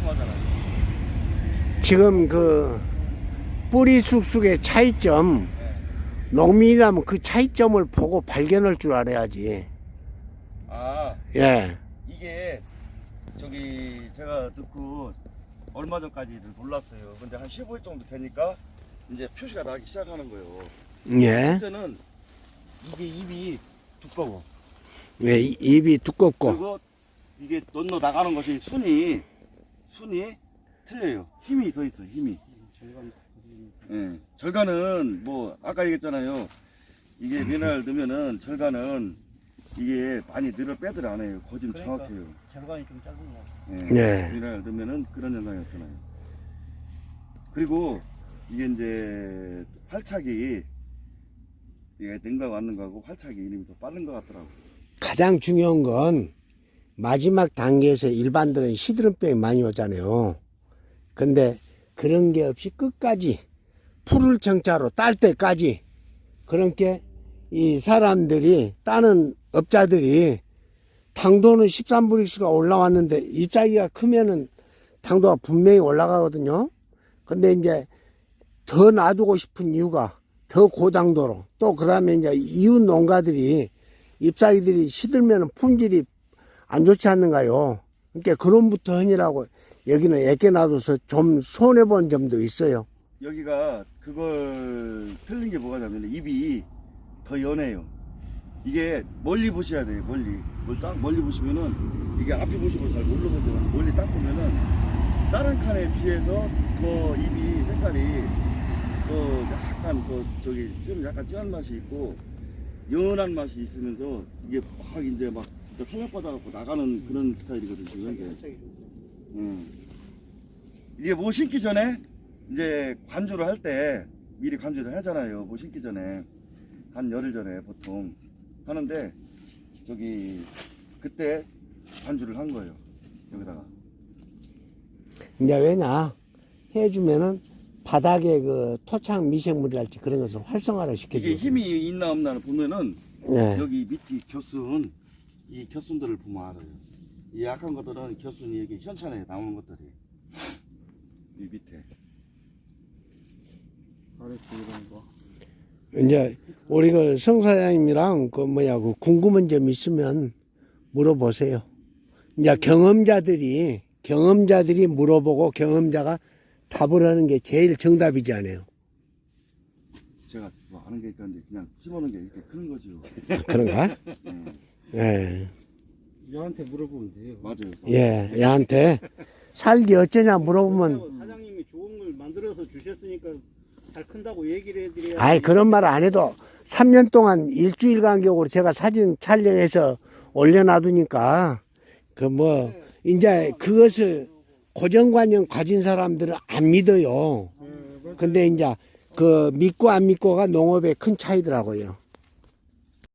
말씀하잖아요. 지금 그 뿌리 숙숙의 차이점 예. 농민이라면 그 차이점을 보고 발견할 줄 알아야지. 아 예. 이게 저기 제가 듣고 얼마 전까지는 몰랐어요. 근데 한 15일 정도 되니까 이제 표시가 나기 시작하는 거예요. 예. 첫째는 이게 입이 두꺼워. 예, 이- 입이 두껍고. 그리고 이게 넣어 나가는 것이 순이 순이 틀려요. 힘이 더 있어. 힘이. 예. 절간은 뭐 아까 얘기했잖아요. 이게 미네랄 넣으면은 절간은 이게 많이 늘어 빼들 안 해요. 거진 그러니까. 정확해요. 절반이 좀 작은 거. 예. 네. 미네랄 넣으면은 그런 현상이었잖아요. 그리고 이게 이제 활착이 이게 능가가 왔는 거하고 활착이 이름이 더 빠른 것 같더라고. 가장 중요한 건 마지막 단계에서 일반들은 시드름병이 많이 오잖아요. 근데 그런 게 없이 끝까지 풀을 청자로 딸 때까지 그렇게 이 사람들이 따는 업자들이 당도는 13브릭스가 올라왔는데 잎사귀가 크면은 당도가 분명히 올라가거든요. 근데 이제 더 놔두고 싶은 이유가 더 고당도로 또 그다음에 이제 이웃 농가들이 잎사귀들이 시들면 품질이 안 좋지 않는가요? 그러니까 그놈부터 흔히라고 여기는 애게 놔둬서 좀 손해본 점도 있어요. 여기가 그걸 틀린 게 뭐가냐면 입이 더 연해요. 이게 멀리 보셔야 돼요. 멀리. 멀- 딱 멀리 보시면은 이게 앞에 보시면 잘 모르거든요. 멀리 딱 보면은 다른 칸에 비해서 더 입이 색깔이 더 약간 더 저기 좀 약간 진한 맛이 있고 연한 맛이 있으면서 이게 막 이제 막 탄력 받아갖고 나가는 그런 스타일이거든요. 이런 게. 음. 이게 뭐 심기 전에 이제 관주를 할 때 미리 관주를 하잖아요. 뭐 심기 전에 한 열흘 전에 보통 하는데 저기 그때 관주를 한 거예요. 여기다가 이제 왜냐 해주면은 바닥에 그 토착 미생물이랄지 그런 것을 활성화를 시켜줘. 이게 힘이 있나 없나를 보면은 네. 여기 밑에 겨순 이 겨순들을 보면 알아요. 이 약한 것들은 겨순이 여기 현찬에 나오는 것들이 이 밑에 이제 우리 그 성사장님이랑 그 뭐야 그 궁금한 점 있으면 물어보세요. 이제 경험자들이 경험자들이 물어보고 경험자가 답을 하는 게 제일 정답이잖아요. 제가 뭐 아는 게 있는데 그냥 심어놓은 게 이렇게 크는 거죠. 아, 그런가? 음, 예. 얘한테 물어보면 돼요. 맞아요. 예. 얘한테 살기 어쩌냐 물어보면 사장님이 좋은 걸 만들어서 주셨으니까 잘 큰다고 얘기를 해드려야. 아이 그런 말 안 해도 3년 동안 일주일 간격으로 제가 사진 촬영해서 올려놔두니까 그 뭐 이제 그것을 고정관념 가진 사람들은 안 믿어요. 근데 이제 그 믿고 안 믿고가 농업의 큰 차이더라고요.